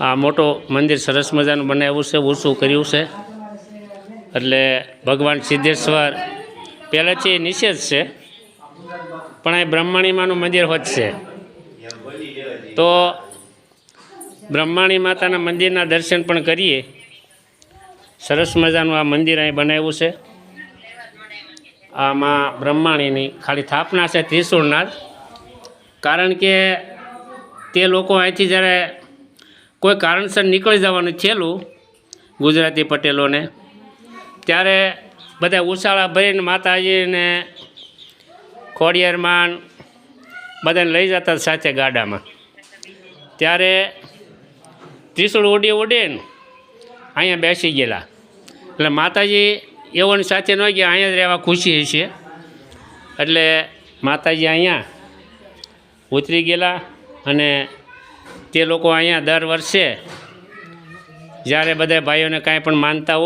આ મોટો મંદિર સરસ મજાનું બનાવ્યું છે, ઊંચું કર્યું છે. એટલે ભગવાન સિદ્ધેશ્વર પહેલેથી નિષેધ છે, પણ અહીં બ્રહ્મણીમાનું મંદિર હોત છે. તો બ્રહ્માણી માતાના મંદિરના દર્શન પણ કરીએ. સરસ મજાનું આ મંદિર અહીં બનાવ્યું છે. આમાં બ્રહ્માણીની ખાલી સ્થાપના છે ત્રિશુળના કારણ કે તે લોકો અહીંથી જ્યારે કોઈ કારણસર નીકળી જવાનું છેલ્લું ગુજરાતી પટેલોને, ત્યારે બધા ઉછાળા ભરીને માતાજીને ખોડિયારમાં બધાને લઈ જતા સાથે ગાડામાં. ત્યારે ત્રિશુળ ઉડી ઉડીને અહીંયા બેસી ગયેલા. એટલે માતાજી એવોની સાથે ન ગયા, અહીંયા જ રહેવા ખુશી હશે. એટલે માતાજી અહીંયા ઉતરી ગયેલા અને તે લોકો અહીંયા દર વર્ષે જ્યારે બધા ભાઈઓને કાંઈ પણ માનતા હોય